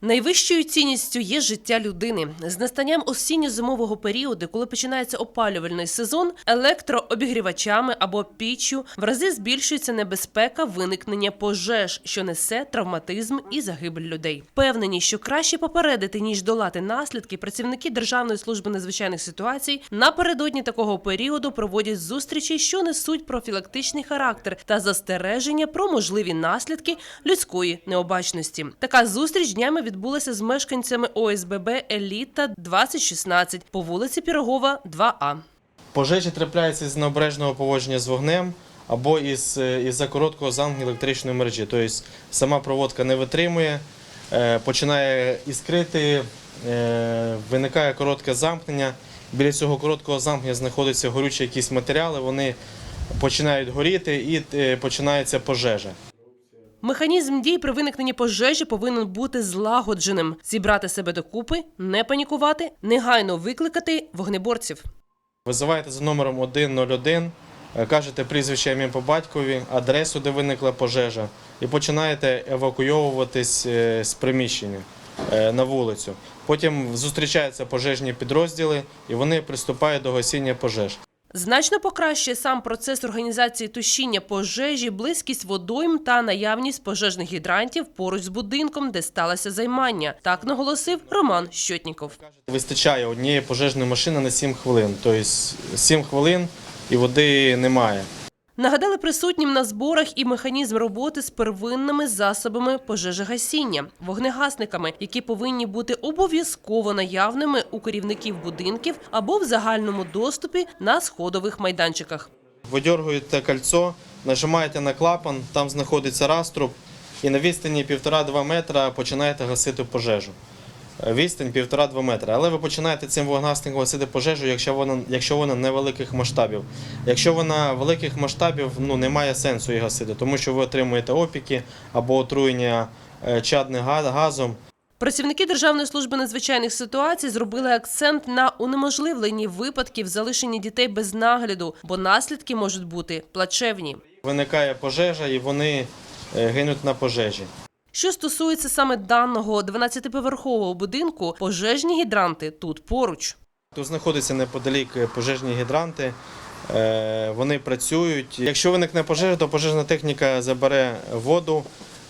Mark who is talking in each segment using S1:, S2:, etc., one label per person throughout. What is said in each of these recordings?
S1: Найвищою цінністю є життя людини. З настанням осінньо-зимового періоду, коли починається опалювальний сезон, електрообігрівачами або піччю в рази збільшується небезпека виникнення пожеж, що несе травматизм і загибель людей. Впевнені, що краще попередити ніж долати наслідки, працівники Державної служби надзвичайних ситуацій напередодні такого періоду проводять зустрічі, що несуть профілактичний характер та застереження про можливі наслідки людської необачності. Така зустріч днями відбулася з мешканцями ОСББ Еліта 2016 по вулиці Пірогова, 2А.
S2: Пожежі трапляються з необережного поводження з вогнем або із, із-за короткого замкнення електричної мережі. Тобто сама проводка не витримує, е, починає іскрити, е, виникає коротке замкнення. Біля цього короткого замкнення знаходяться горючі якісь матеріали, вони починають горіти і е, починається пожежа.
S1: Механізм дій при виникненні пожежі повинен бути злагодженим: зібрати себе докупи, не панікувати, негайно викликати вогнеборців.
S2: Визиваєте за номером 101, е, кажете прізвище ім'я по батькові, адресу, де виникла пожежа, і починаєте евакуйовуватись е, з приміщення е, на вулицю. Потім зустрічаються пожежні підрозділи і вони приступають до гасіння пожеж.
S1: Значно покращує сам процес організації тушіння пожежі, близькість водойм та наявність пожежних гідрантів поруч з будинком, де сталося займання. Так наголосив Роман Щотніков.
S2: Вистачає однієї пожежної машини на 7 хвилин. Тобто 7 хвилин і води немає.
S1: Нагадали присутнім на зборах і механізм роботи з первинними засобами пожежогасіння, вогнегасниками, які повинні бути обов'язково наявними у керівників будинків або в загальному доступі на сходових майданчиках.
S2: Видергуєте кольцо, нажимаєте на клапан, там знаходиться раструб, і на відстані 1,5-2 метра починаєте гасити пожежу. Відстань 1,5-2 метра. Але ви починаєте цим вогнегасником гасити пожежу, якщо вона, якщо вона невеликих масштабів. Якщо вона великих масштабів, ну немає сенсу її гасити, тому що ви отримуєте опіки або отруєння е, чадним газом.
S1: Працівники Державної служби надзвичайних ситуацій зробили акцент на унеможливленні випадків залишення дітей без нагляду, бо наслідки можуть бути плачевні.
S2: Виникає пожежа і вони е, гинуть на пожежі.
S1: Що стосується саме даного 12-поверхового будинку, пожежні гідранти тут поруч.
S2: Тут знаходяться неподалік пожежні гідранти. е, Вони працюють. Якщо виникне пожежа, то пожежна техніка забере воду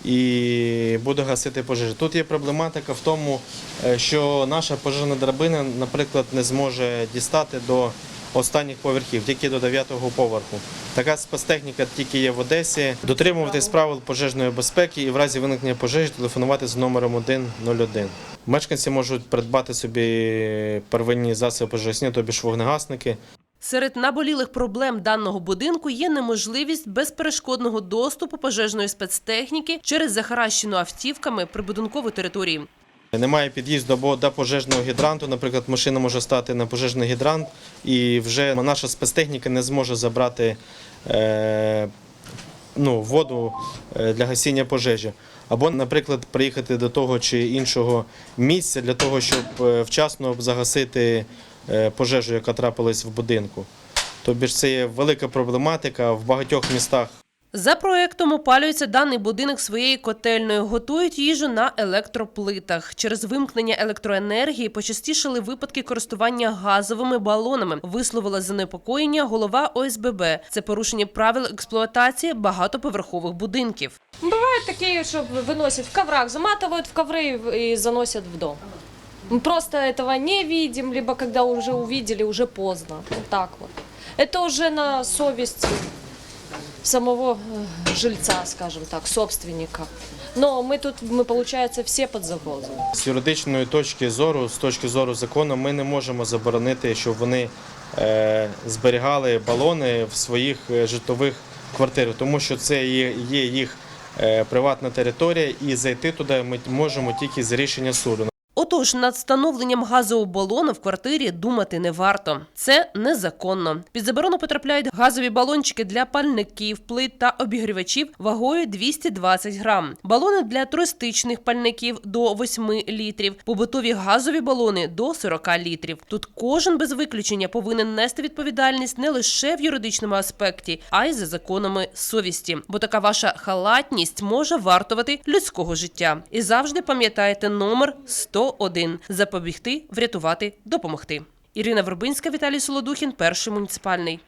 S2: і буде гасити пожежі. Тут є проблематика в тому, е, що наша пожежна драбина, наприклад, не зможе дістати до останніх поверхів, тільки до 9-го поверху. Така спецтехніка тільки є в Одесі. Дотримуватись правил пожежної безпеки і в разі виникнення пожежі телефонувати з номером 101. Мешканці можуть придбати собі первинні засоби пожежні, тобі ж вогнегасники.
S1: Серед наболілих проблем даного будинку є неможливість безперешкодного доступу пожежної спецтехніки через захаращену автівками прибудинкову територію.
S2: Немає під'їзду або до пожежного гідранту. Наприклад, машина може стати на пожежний гідрант, і вже наша спецтехніка не зможе забрати е, ну, воду е, для гасіння пожежі. Або, наприклад, приїхати до того чи іншого місця для того, щоб е, вчасно загасити пожежу, яка трапилась в будинку. Тобі ж це є велика проблематика в багатьох містах.
S1: За проектом опалюється даний будинок своєю котельною, готують їжу на електроплитах. Через вимкнення електроенергії почастішали випадки користування газовими балонами. Висловила занепокоєння голова ОСББ. Це порушення правил експлуатації багатоповерхових будинків.
S3: Бывают такие, что выносят в коврах, заматывают в ковры и заносят в дом. Мы просто этого не видим, либо когда уже увидели, уже поздно. Вот так вот. Это уже на совесть самого э, жильца, скажем так, собственника. Но мы тут, мы, получается, все под загрозой.
S2: З юридичної точки зору, з точки зору закону, ми не можемо заборонити, щоб вони е, зберігали балони в своїх е, житлових квартирах, тому що це є, є їх е, приватна територія, і зайти туди ми можемо тільки з рішення суду.
S1: От Отож, над встановленням газового балону в квартирі думати не варто. Це незаконно. Під заборону потрапляють газові балончики для пальників, плит та обігрівачів вагою 220 грам. Балони для туристичних пальників до 8 літрів, побутові газові балони до 40 літрів. Тут кожен без виключення повинен нести відповідальність не лише в юридичному аспекті, а й за законами совісті. Бо така ваша халатність може вартувати людського життя. І завжди пам'ятайте номер 101 – запобігти, врятувати, допомогти. Ірина Вербинська, Віталій Солодухін, перший муніципальний.